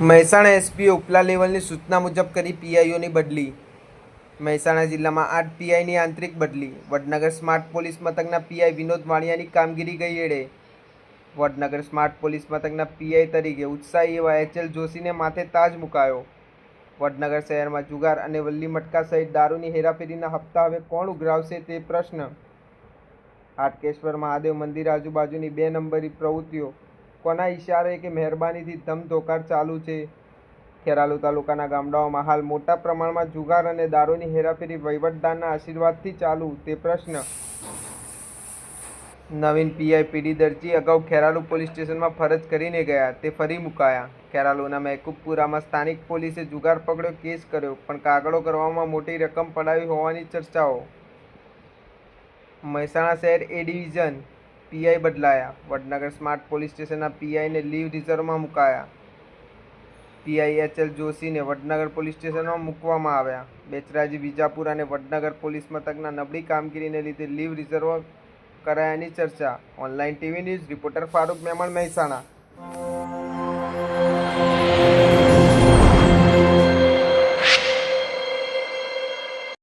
મહેસાણા એસપીએ ઉપલા લેવલની સૂચના મુજબ કરી પીઆઈઓની બદલી. મહેસાણા જિલ્લામાં આઠ પીઆઈની આંતરિક બદલી. વડનગર સ્માર્ટ પોલીસ મથકના પીઆઈ વિનોદ વાણિયાની કામગીરી ગઈ એડે. વડનગર સ્માર્ટ પોલીસ મથકના પીઆઈ તરીકે ઉત્સાહી એવા એચએલ જોશીને માથે તાજ મુકાયો. વડનગર શહેરમાં જુગાર અને વલ્લી મટકા સહિત દારૂની હેરાફેરીના હપ્તા હવે કોણ ઉઘરાવશે તે પ્રશ્ન. હાટકેશ્વર મહાદેવ મંદિર આજુબાજુની બે નંબરી પ્રવૃત્તિઓ કોના ઈશારે કે મહેરબાનીથી ધમધોકાર ચાલુ છે? ખેરાલુ તાલુકાના ગામડાઓમાં હાલ મોટા પ્રમાણમાં જુગાર અને દારૂની હેરાફેરી વહીવટદારના આશીર્વાદથી ચાલુ, તે પ્રશ્ન. નવીન પીઆઈ પીડી દરજી અગાઉ ખેરાલુ પોલીસ સ્ટેશનમાં ફરજ કરીને ગયા, તે ફરી મુકાયા. ખેરાલુના મહેકુબપુરામાં સ્થાનિક પોલીસે જુગાર પકડ્યો, કેસ કર્યો, પણ કાગળો કરવામાં મોટી રકમ પડાવી હોવાની ચર્ચાઓ. મહેસાણા શહેર એ ડિવિઝન પીઆઈ બદલાયા. વડનગર સ્માર્ટ પોલીસ સ્ટેશનના પીઆઈને લીવ રિઝર્વમાં મુકાયા. પીઆઈ એચએલ જોશીને વડનગર પોલીસ સ્ટેશનમાં મૂકવામાં આવ્યા. બેચરાજી વિજાપુર અને વડનગર પોલીસ મથકના નબળી કામગીરીને લીધે લીવ રિઝર્વ કરાયાની ચર્ચા. Online TV news, reporter Farooq Memon Mehsana.